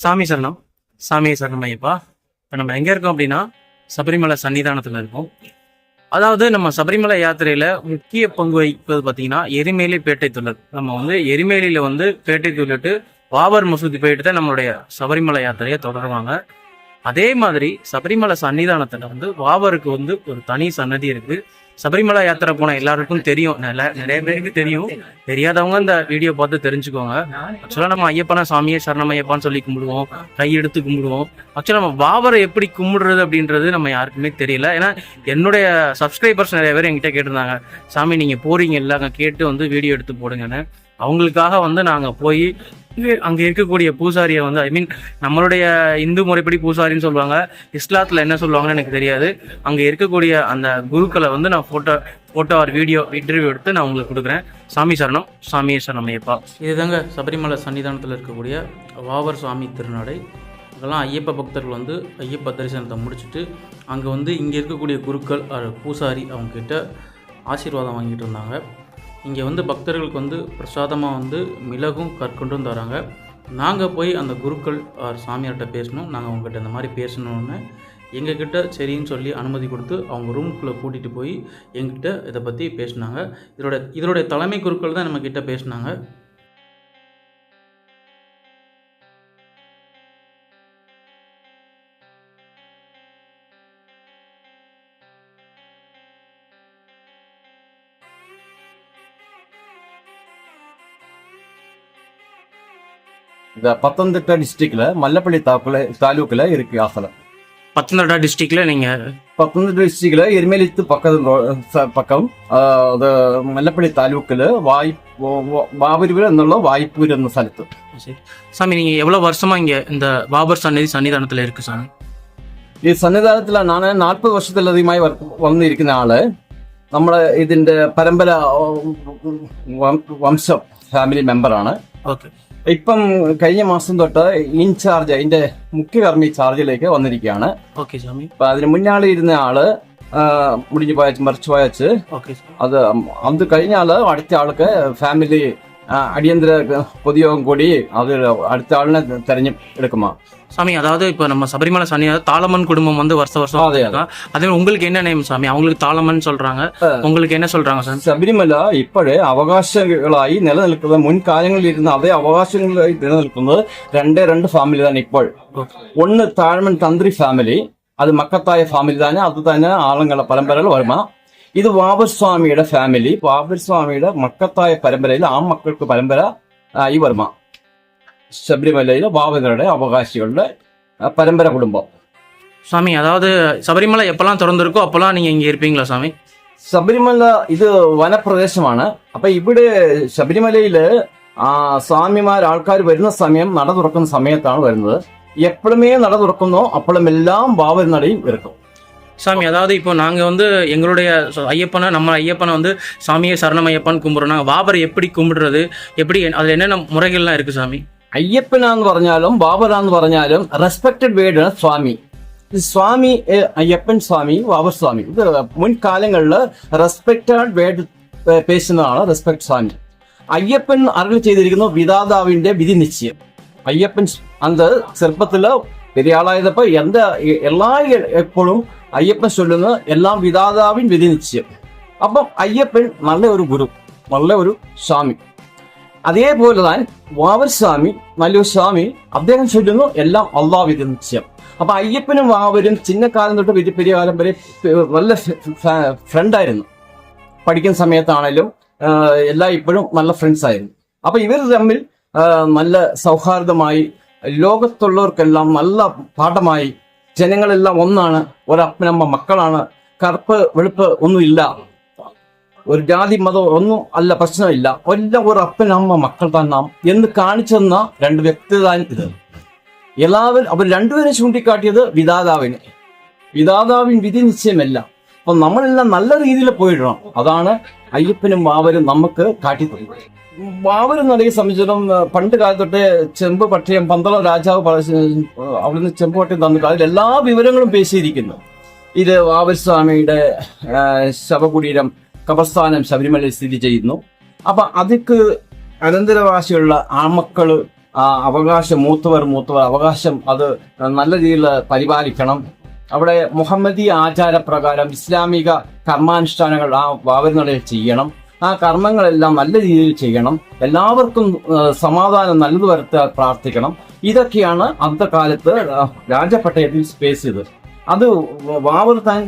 சாமி சரணம். சாமி சரணம் ஐயப்பா. இப்போ நம்ம எங்கே இருக்கோம் அப்படின்னா சபரிமலை சன்னிதானத்தில் இருக்கோம். அதாவது நம்ம சபரிமலை யாத்திரையில் முக்கிய பங்கு வகிப்பது பார்த்தீங்கன்னா எரிமேலி பேட்டை துள்ளல். நம்ம வந்து எரிமேலியில் வந்து பேட்டை துள்ளிட்டு பாபர் மசூதி போயிட்டு தான் நம்மளுடைய சபரிமலை யாத்திரையை தொடருவாங்க. அதே மாதிரி சபரிமலை சன்னிதானத்தில் வந்து பாபருக்கு வந்து ஒரு தனி சன்னதி இருக்குது சபரிமலை யாத்திரை போன எல்லாருக்கும் தெரியும். நல்ல- நிறைய பேருக்கு தெரியும். தெரியாதவங்க இந்த வீடியோ பார்த்து தெரிஞ்சுக்கோங்க. ஆக்சுவலாக நம்ம ஐயப்பனா சாமியே சரணம் ஐயப்பான்னு சொல்லி கும்பிடுவோம். கையெடுத்து கும்பிடுவோம். ஆக்சுவலாக நம்ம பாபரை எப்படி கும்பிடுறது அப்படின்றது நம்ம யாருக்குமே தெரியல. ஏன்னா என்னுடைய சப்ஸ்கிரைபர்ஸ் நிறைய பேர் என்கிட்ட கேட்டிருந்தாங்க. சாமி நீங்கள் போறீங்க இல்லை கேட்டு வந்து வீடியோ எடுத்து போடுங்கன்னு. அவங்களுக்காக வந்து நாங்கள் போய் அங்கே இருக்கக்கூடிய பூசாரியை வந்து ஐ மீன் நம்மளுடைய இந்து முறைப்படி பூசாரின்னு சொல்லுவாங்க. இஸ்லாத்தில் என்ன சொல்லுவாங்கன்னு எனக்கு தெரியாது. அங்கே இருக்கக்கூடிய அந்த குருக்களை வந்து நான் photo photo or video interview எடுத்து நான் உங்களுக்கு கொடுக்குறேன். சாமி சரணம் சாமியே சரணம் ஐயப்பா இதுதாங்க சபரிமலை சன்னிதானத்தில் இருக்கக்கூடிய வாவர் சுவாமி திருநாடை. இதெல்லாம் ஐயப்ப பக்தர்கள் வந்து ஐயப்ப தரிசனத்தை முடிச்சுட்டு அங்கே வந்து இங்கே இருக்கக்கூடிய குருக்கள் பூசாரி அவங்கக்கிட்ட ஆசீர்வாதம் வாங்கிட்டு இருந்தாங்க. இங்கே வந்து பக்தர்களுக்கு வந்து பிரசாதமாக வந்து மிளகும் கற்கொண்டும் தராங்க நாங்கள் போய் அந்த குருக்கள் ஆர் சாமியார்கிட்ட பேசணும். நாங்கள் அவங்ககிட்ட இந்த மாதிரி பேசணுன்னு எங்ககிட்ட சரின்னு சொல்லி அனுமதி கொடுத்து அவங்க ரூமுக்குள்ளே கூட்டிகிட்டு போய் எங்கிட்ட இதை பற்றி பேசினாங்க. இதோட இதனுடைய தலைமை குருக்கள் தான் நம்மக்கிட்ட பேசினாங்க. இந்த பத்தனந்திட்டா டிஸ்ட்ரிக்ட்ல மல்லப்பள்ளி தாக்குல தாலுக்கில் இருக்கு ஆசலம் பத்தனந்திட்டா டிஸ்ட்ரிக்ட்ல நீங்க? பத்தனந்திட்டா டிஸ்ட்ரிக்ட்ல எருமேலித்து பக்கம் பக்கம் അത് മല്ലപ്പള്ളി താലൂക്കില് വായി ബാബുരുവിൽ എന്നുള്ള വായ്പൂര് എന്ന സ്ഥലത്ത്. சாமி நீங்க எவ்வளவு வருஷமா இங்க இந்த பாபர் சன்னதி சன்னிதானத்துல இருக்கு சாமி? ഈ സന്നിധാനത്തിൽ ഞാൻ നാൽപ്പത് വർഷത്തിലധികമായി വർക്ക് വന്നിരിക്കുന്ന ആള്. നമ്മളെ ഇതിന്റെ പരമ്പര വംശം ഫാമിലി മെമ്പറാണ്. ഓക്കെ. ഇപ്പം കഴിഞ്ഞ മാസം തൊട്ട് ഇൻചാർജ് അതിന്റെ മുഖ്യകർമ്മി ചാർജിലേക്ക് വന്നിരിക്കുകയാണ്. ഓക്കെ സ്വാമി. അപ്പൊ അതിന് മുന്നാളി ഇരുന്ന ആൾ മുടിഞ്ഞു പോയച്ച് മറിച്ചു പോയച്ച് അത് അത് കഴിഞ്ഞ ആൾ അടുത്ത ആൾക്ക് ഫാമിലി അടിയന്തര പൊതുയോഗം കൂടി അത് അടുത്ത ആളിനെ തെരഞ്ഞു എടുക്കുമാ சாமி அதாவது இப்போ நம்ம சபரிமலை சன்னிதானம் தாளமன் குடும்பம் வந்து வருஷ வருஷம் അതെ അതെ இருக்கா. அதே மாதிரி உங்களுக்கு என்ன நேம் சாமி அவங்களுக்கு தாளமன் சொல்றாங்க உங்களுக்கு என்ன சொல்றாங்க சாமி ശബരിമല ഇപ്പോഴേ അവകാശങ്ങളായി നിലനിൽക്കുന്ന മുൻകാലങ്ങളിൽ ഇരുന്ന അതേ അവകാശങ്ങളായി നിലനിൽക്കുന്നത് രണ്ടേ രണ്ട് ഫാമിലി തന്നെ ഇപ്പോൾ ஓகே ഒന്ന് താഴ്മൺ തന്ത്രി ഫാമിലി അത് മക്കത്തായ ഫാമിലി തന്നെ അത് തന്നെ ആളുകളെ പരമ്പരകൾ വരുമ ഇത് വാബർ സ്വാമിയുടെ ഫാമിലി വാബർ സ്വാമിയുടെ മക്കത്തായ പരമ്പരയിൽ ആ മക്കൾക്ക് പരമ്പര ആയി വരുമ ശബരിമലയിലെ വാബരുടെ അവകാശികളുടെ ആ, പരമ്പര കുടുംബം சாமி அதாவது சபரிமலை எப்பெல்லாம் திறந்திருக்கோ அப்பெல்லாம் நீங்க இங்க இருப்பீங்களா சாமி ശബരിമല ഇത് വനപ്രദേശമാണ് അപ്പൊ ഇവിടെ ശബരിമലയില് ആ സ്വാമിമാർ ആൾക്കാർ വരുന്ന സമയം നട തുറക്കുന്ന സമയത്താണ് വരുന്നത് എപ്പോഴുമേ നട തുറക്കുന്നോ അപ്പോഴും എല്ലാം ബാബർ നടയും ഇറക്കും சாமி அதாவது இப்போ நாங்க வந்து எங்களுடைய ச- ஐயப்பனை நம்ம ஐயப்பனை வந்து சாமியை சரணம் ஐயப்பன் கும்பிடுறோம் நாங்க பாபரை எப்படி கும்பிடுறது எப்படி அதுல என்னென்ன முறைகள்லாம் இருக்கு சாமி അയ്യപ്പനാന്ന് പറഞ്ഞാലും ബാബറാന്ന് പറഞ്ഞാലും റെസ്പെക്റ്റഡ് വേർഡാണ് സ്വാമി ഈ സ്വാമി ഏ, അയ്യപ്പൻ സ്വാമി ബാബർ സ്വാമി ഇത് മുൻകാലങ്ങളിൽ റെസ്പെക്റ്റഡ് വേർഡ് പേശുന്നതാണ് റെസ്പെക്ട് സ്വാമി അയ്യപ്പൻ അരളി ചെയ്തിരിക്കുന്നു വിധാതാവിന്റെ വിധി നിശ്ചയം അയ്യപ്പൻ സ് അന്ത് ചെറുപ്പത്തില് பெரிய ஆளாயதப்ப எந்த எ- எல்லா അയ്യപ്പൻ ചൊല്ലുന്നത് എല്ലാം വിധാതാവിൻ വിധി നിശ്ചയം അപ്പം അയ്യപ്പൻ നല്ല ഒരു ഗുരു നല്ല ഒരു സ്വാമി. അതേപോലെ താൻ വാവർ സ്വാമി നല്ലൊരു സ്വാമി അദ്ദേഹം ചൊല്ലുന്നു എല്ലാം അള്ളാ വിധി നിശ്ചയം അപ്പൊ അയ്യപ്പനും വാവരും ചിന്നക്കാലം തൊട്ട് വലിയ പെരിയ കാലം വരെ നല്ല ഫ്രണ്ടായിരുന്നു പഠിക്കുന്ന സമയത്താണെങ്കിലും എല്ലാം ഇപ്പോഴും നല്ല ഫ്രണ്ട്സ് ആയിരുന്നു. അപ്പൊ ഇവർ തമ്മിൽ നല്ല സൗഹാർദ്ദമായി ലോകത്തുള്ളവർക്കെല്ലാം നല്ല പാഠമായി ജനങ്ങളെല്ലാം ഒന്നാണ് ഒരപ്പനമ്മ മക്കളാണ് കറുപ്പ് വെളുപ്പ് ഒന്നുമില്ല ഒരു ജാതി മതം ഒന്നും അല്ല പ്രശ്നമില്ല. എല്ലാം ഒരു അപ്പനമ്മ മക്കൾ തന്നാം എന്ന് കാണിച്ചെന്ന രണ്ട് വ്യക്തിത ഇത്. എല്ലാവരും അവർ രണ്ടുപേരും ചൂണ്ടിക്കാട്ടിയത് വിധാതാവിനെ. വിധാതാവിൻ വിധി നിശ്ചയമല്ല. അപ്പൊ നമ്മളെല്ലാം നല്ല രീതിയിൽ പോയിടണം. അതാണ് അയ്യപ്പനും വാവരും നമുക്ക് കാട്ടിത്തരുന്നത് വാവരും നടയെ സംബന്ധിച്ചിടത്തോളം പണ്ട് കാലത്തൊട്ട് ചെമ്പ് പട്ടയം പന്തളം രാജാവ് അവിടുന്ന് ചെമ്പ് പട്ടയം തന്നിട്ട് അതിൽ എല്ലാ വിവരങ്ങളും പേശിയിരിക്കുന്നു. ഇത് വാവർ സ്വാമിയുടെ ശവകുടീരം കബർസ്ഥാനം ശബരിമലയിൽ സ്ഥിതി ചെയ്യുന്നു. അപ്പൊ അതിക്ക് അനന്തരവാശിയുള്ള ആമക്കൾ അവകാശം മൂത്തവർ മൂത്തവർ അവകാശം അത് നല്ല രീതിയിൽ പരിപാലിക്കണം. അവിടെ മുഹമ്മദി ആചാരപ്രകാരം ഇസ്ലാമിക കർമാനുഷ്ഠാനങ്ങൾ ആ വാവരുന്നടയിൽ ചെയ്യണം. ആ കർമ്മങ്ങളെല്ലാം നല്ല രീതിയിൽ ചെയ്യണം. എല്ലാവർക്കും സമാധാനം നല്ലത് വരുത്താൻ പ്രാർത്ഥിക്കണം. ഇതൊക്കെയാണ് അന്നത്തെ രാജപട്ടയത്തിൽ സ്പേസ് ചെയ്തത്. അത് വാവർ താൻ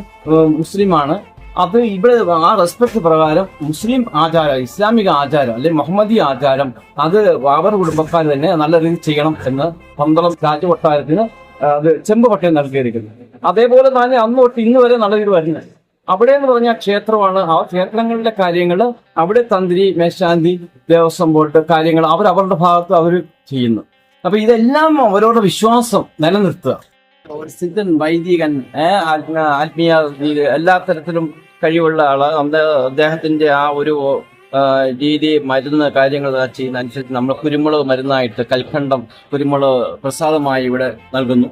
മുസ്ലിമാണ്. അത് ഇവിടെ ആ റെസ്പെക്ട് പ്രകാരം മുസ്ലിം ആചാരം ഇസ്ലാമിക ആചാരം അല്ലെങ്കിൽ മുഹമ്മദി ആചാരം അത് വാവർ കുടുംബക്കാർ തന്നെ നല്ല രീതിയിൽ ചെയ്യണം എന്ന് പന്തളം രാജകൊട്ടാരത്തിന് അത് ചെമ്പ് പട്ടയം നൽകിയിരിക്കുന്നു. അതേപോലെ തന്നെ അന്ന് തൊട്ട് ഇന്ന് വരെ നല്ല രീതിയിൽ വരുന്നത്. അവിടെ എന്ന് പറഞ്ഞാൽ ക്ഷേത്രമാണ്. ആ ക്ഷേത്രങ്ങളിലെ കാര്യങ്ങൾ അവിടെ തന്ത്രി മേശാന്തി ദേവസ്വം ബോർഡ് കാര്യങ്ങൾ അവർ അവരുടെ ഭാഗത്ത് അവർ ചെയ്യുന്നു. അപ്പൊ ഇതെല്ലാം അവരുടെ വിശ്വാസം നിലനിർത്തുക. ഒരു സിദ്ധൻ വൈദികൻ ആത്മീയ എല്ലാ തരത്തിലും കഴിവുള്ള ആൾ. നമ്മുടെ അദ്ദേഹത്തിന്റെ ആ ഒരു രീതി മരുന്ന് കാര്യങ്ങൾ ചെയ്യുന്ന അനുസരിച്ച് നമ്മൾ കുരുമുളക് മരുന്നായിട്ട് കൽക്കണ്ടം കുരുമുളക് പ്രസാദമായി ഇവിടെ നൽകുന്നു.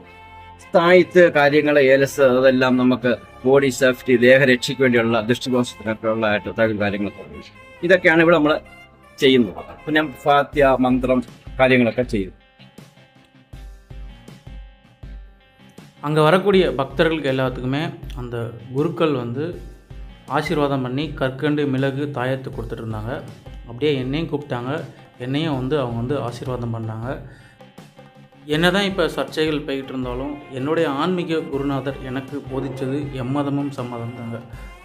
സ്ഥായിത്ത് കാര്യങ്ങൾ ഏലസ് അതെല്ലാം നമുക്ക് ബോഡി സേഫ്റ്റി ദേഹരക്ഷയ്ക്ക് വേണ്ടിയുള്ള ദൃഷ്ടിദോഷത്തിനൊക്കെ ഉള്ളതായിട്ട് തകൽ കാര്യങ്ങൾ ഇതൊക്കെയാണ് ഇവിടെ നമ്മൾ ചെയ്യുന്നത് പിന്നെ ഫാത്യ മന്ത്രം കാര്യങ്ങളൊക്കെ ചെയ്യും அங்கே வரக்கூடிய பக்தர்களுக்கு எல்லாத்துக்குமே அந்த குருக்கள் வந்து ஆசீர்வாதம் பண்ணி கற்கண்டு மிளகு தாயத்து கொடுத்துட்டு இருந்தாங்க அப்படியே என்னையும் கூப்பிட்டாங்க என்னையும் வந்து அவங்க வந்து ஆசீர்வாதம் பண்ணாங்க என்ன தான் இப்போ சர்ச்சைகள் போய்கிட்டு இருந்தாலும் என்னுடைய ஆன்மீக குருநாதர் எனக்கு போதித்தது எம்மதமும் சம்மதம் தாங்க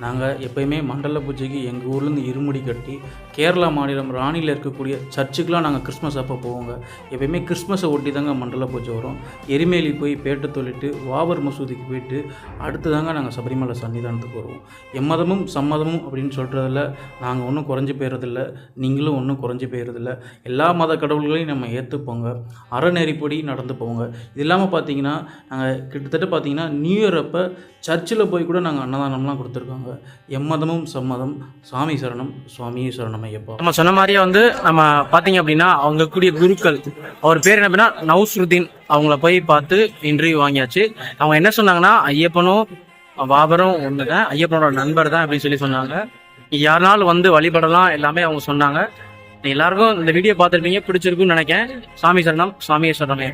நாங்கள் எப்பயுமே மண்டல பூஜைக்கு எங்கள் ஊர்லேருந்து இருமுடி கட்டி கேரளா மாநிலம் ராணியில் இருக்கக்கூடிய சர்ச்சுக்கெலாம் நாங்கள் கிறிஸ்மஸ் அப்போ போவோங்க. எப்பயுமே கிறிஸ்மஸை ஒட்டி தாங்க மண்டல பூஜை வரும். எரிமேலி போய் பேட்டை தொழிட்டு வாவர் மசூதிக்கு போயிட்டு அடுத்து தாங்க நாங்கள் சபரிமலை சன்னிதானத்துக்கு வருவோம். எம்மதமும் சம்மதமும் அப்படின்னு சொல்கிறதில்ல நாங்கள் ஒன்றும் குறைஞ்சி போயிடுறதில்ல நீங்களும் ஒன்றும் குறைஞ்சி போயிடுறதில்ல எல்லா மத கடவுள்களையும் நம்ம ஏற்றுப்போங்க அறநெறிப்படி நடந்து போங்க. இது இல்லாமல் பார்த்தீங்கன்னா நாங்கள் கிட்டத்தட்ட பார்த்தீங்கன்னா நியூ இயர் அப்போ சர்ச்சில் போய் கூட நாங்கள் அன்னதானம்லாம் கொடுத்துருக்கோங்க. எம்மதமும் சம்மதம். சாமி சரணம் சுவாமியே சரணம் ஐயப்பா நம்ம சொன்ன மாதிரியே வந்து நம்ம பார்த்தீங்க அப்படின்னா அவங்க கூடிய குருக்கள். அவர் பேர் என்ன அப்படின்னா நவுஸ்ருதீன் அவங்கள போய் பார்த்து இன்டர்வியூ வாங்கியாச்சு. அவங்க என்ன சொன்னாங்கன்னா ஐயப்பனும் பாபரும் தான் ஐயப்பனோட நண்பர் தான் அப்படின்னு சொல்லி சொன்னாங்க. யாருனாலும் வந்து வழிபடலாம் எல்லாமே அவங்க சொன்னாங்க. எல்லாருக்கும் இந்த வீடியோ பார்த்துருப்பீங்க பிடிச்சிருக்குன்னு நினைக்கிறேன். சாமி சரணம் சாமியே சரணமே